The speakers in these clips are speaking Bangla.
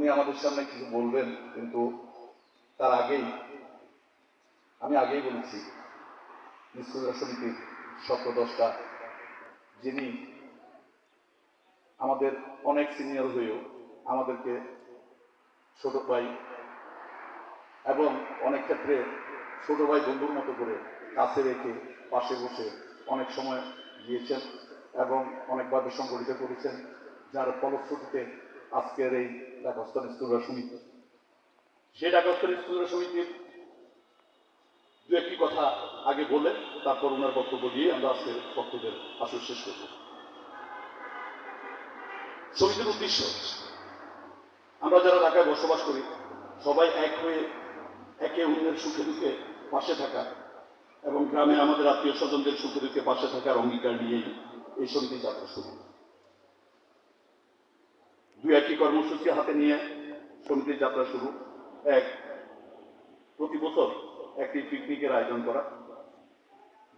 উনি আমাদের সামনে কিছু বলবেন, কিন্তু তার আগেই, আমি আগেই বলেছি নিষ্ক্রিয় সমিতির সপ্তদশটা যিনি আমাদের অনেক সিনিয়র হয়েও আমাদেরকে ছোট ভাই এবং অনেক ক্ষেত্রে ছোট ভাই বন্ধুর মতো করে কাছে রেখে পাশে বসে অনেক সময় দিয়েছেন এবং অনেকভাবে সংগঠিত করেছেন, যার ফলশ্রুতিতে আজকের এই ঢাকাস্থল স্কুলরা সমিতি। সেই ঢাকাস্থল স্কুলরা সমিতির দু একটি কথা আগে বলে, তারপর ওনার বক্তব্য দিয়ে আমরা আজকের বক্তব্যের আসর শেষ করব। সমিতির উদ্দেশ্য, আমরা যারা ঢাকায় বসবাস করি, সবাই এক হয়ে একে অন্যের সুখে দুঃখে পাশে থাকা এবং গ্রামে আমাদের আত্মীয় স্বজনদের সুখে দুঃখে পাশে থাকার অঙ্গীকার নিয়েই এই সমিতি যাত্রা শুরু। দুই একটি কর্মসূচি হাতে নিয়ে সমিতির যাত্রা শুরু। এক, প্রতি বছর একটি পিকনিকের আয়োজন করা।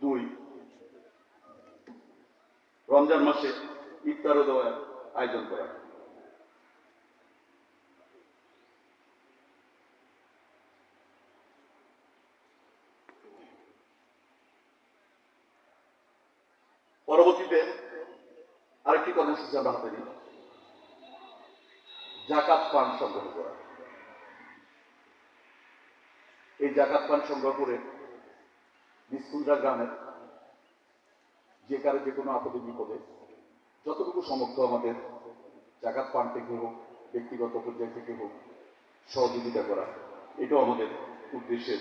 দুই, রমজান মাসে ইফতার দেওয়ার আয়োজন করা। পরবর্তীতে আরেকটি কর্মসূচি আমরা হাতে নিই। জাকাত পান সংগ্রহ করা। এই জাকাত পান সংগ্রহ করে বিস্কুলরা গ্রামের যে কারও যে কোনো আপদে বিপদে যতটুকু সমর্থ আমাদের জাকাত পান থেকে হোক, ব্যক্তিগত পর্যায় থেকে হোক, সহযোগিতা করা, এটাও আমাদের উদ্দেশ্যের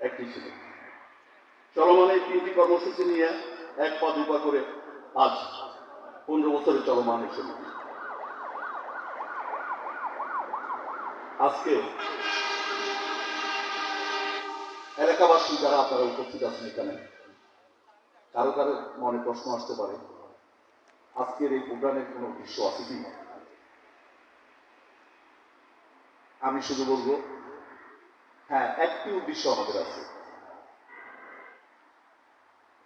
একটি ছিল। চলমান এই তিনটি কর্মসূচি নিয়ে এক পা দুপা করে আজ পনেরো বছরে চলমান এই সমিতি। আজকে এলাকাবাসী যারা আপনারা উপস্থিত আছেন এখানে, কারও কারও মনে প্রশ্ন আসতে পারে, আজকের এই প্রোগ্রামের কোনো উদ্দেশ্য আছে কি আমি শুধু বলব হ্যাঁ একটি উদ্দেশ্য আমাদের আছে।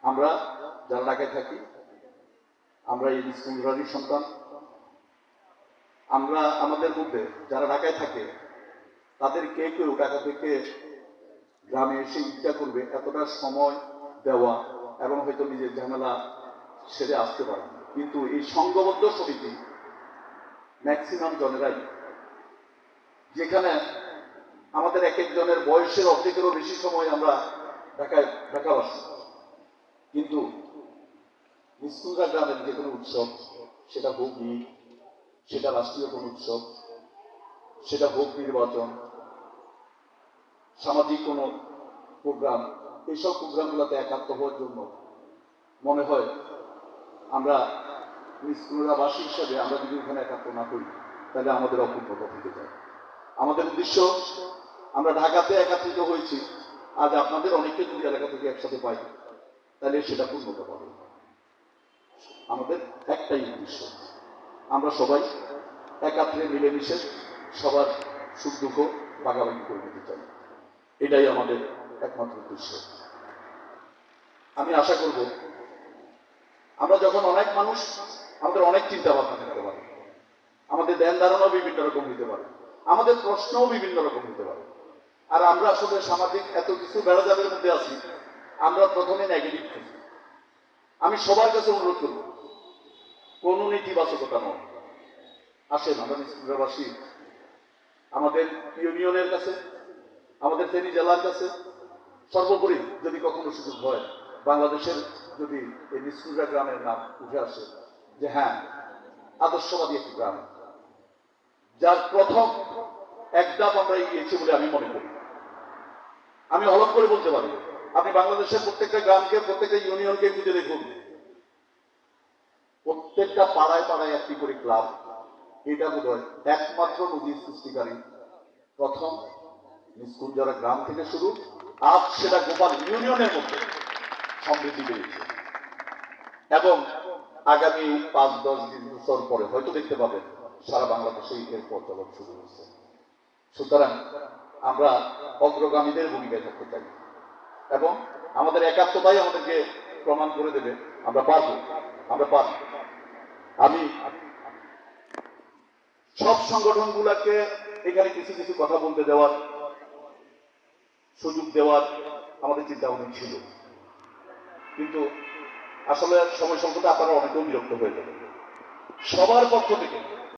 আমরা যারা ঢাকায় থাকি, আমরা এই স্কুলরানির সন্তান আমরা আমাদের মধ্যে যারা ঢাকায় থাকে, তাদের কে কেউ ঢাকা থেকে গ্রামে এসে ইচ্ছা করবে, এতটা সময় দেওয়া এবং হয়তো নিজের ঝামেলা সেরে আসতে পারে। কিন্তু এই সংঘবদ্ধ সমিতি ম্যাক্সিমাম জনেরাই। যেখানে আমাদের এক একজনের বয়সের অর্ধেকেরও বেশি সময় আমরা ঢাকায় ঢাকা ঢাকাবাসী। কিন্তু মিসকুলরা গ্রামের যে কোনো উৎসব, সেটা হোক ঈদ সেটা রাষ্ট্রীয় কোনো উৎসব, সেটা হোক নির্বাচন, সামাজিক কোনো প্রোগ্রাম, এইসব প্রোগ্রামগুলোতে একাত্ম হওয়ার জন্য মনে হয় আমরা মিসকুলরাবাসী হিসাবে আমরা যদি ওখানে একাত্ম না করি, তাহলে আমাদের অপূর্ণতা থেকে যায়। আমাদের উদ্দেশ্য, আমরা ঢাকাতে একাত্রিত হয়েছি, আজ আপনাদের অনেককে যদি এলাকা থেকে একসাথে পাই, তাহলে সেটা পূর্ণতা পাবে। আমাদের একটাই উদ্দেশ্য। আমরা সবাই একাত্রে মিলেমিশে সবার সুখ দুঃখ ভাগাভাগি করে নিতে চাই। এটাই আমাদের একমাত্র উদ্দেশ্য। আমি আশা করব, আমরা যখন অনেক মানুষ, আমাদের অনেক চিন্তা ভাবনা থাকতে পারে। আমাদের ধ্যান ধারণাও বিভিন্ন রকম হতে পারে। আমাদের প্রশ্নও বিভিন্ন রকম হতে পারে। আর আমরা আসলে সামাজিক এত কিছু বেড়াজাবের মধ্যে আছি, আমরা প্রথমে নেগেটিভ আমি সবার কাছে অনুরোধ করব কোনো নেতিবাচকতা নয়। আসেন, আমরা স্কুলবাসী আমাদের ইউনিয়নের কাছে, আমাদের ফেনী জেলার কাছে সর্বোপরি যদি কখনো সুযোগ হয়, বাংলাদেশের যদি এই নিষ্কুলরা গ্রামের নাম উঠে আসে যে হ্যাঁ আদর্শবাদী একটি গ্রাম। যার প্রথম এক ধাপ আমরা এগিয়েছি বলে আমি মনে করি। আমি অলপ করে বলতে পারি, আপনি বাংলাদেশের প্রত্যেকটা গ্রামকে, প্রত্যেকটা ইউনিয়নকে খুঁজে দেখুন। প্রত্যেকটা পাড়ায় পাড়ায় একটি করে ক্লাব। এটা বোধ একমাত্র নদীর সৃষ্টিকারী। প্রথম স্কুল যারা গ্রাম থেকে শুরু, আজ সেটা গোপাল ইউনিয়নের মধ্যে সমৃদ্ধি পেয়েছে। এবং আগামী পাঁচ, দশ দিন বছর পরে, হয়তো দেখতে পাবেন, সারা বাংলাদেশে এর প্রচলন শুরু হয়েছে। সুতরাং আমরা অগ্রগামীদের ভূমিকায় থাকতে চাই। এবং আমাদের একাত্মতাই আমাদেরকে প্রমাণ করে দেবে, আমরা পারব আমরা পারব। আমি সব সংগঠনগুলোকে এখানে কিছু কিছু কথা বলতে দেওয়ার সুযোগ দেওয়ার আমাদের চিন্তা ভাবনা ছিল। কিন্তু আসলে সময় সংকটে আপনারা অনেকেও বিরক্ত হয়ে যাবেন। সবার পক্ষ থেকে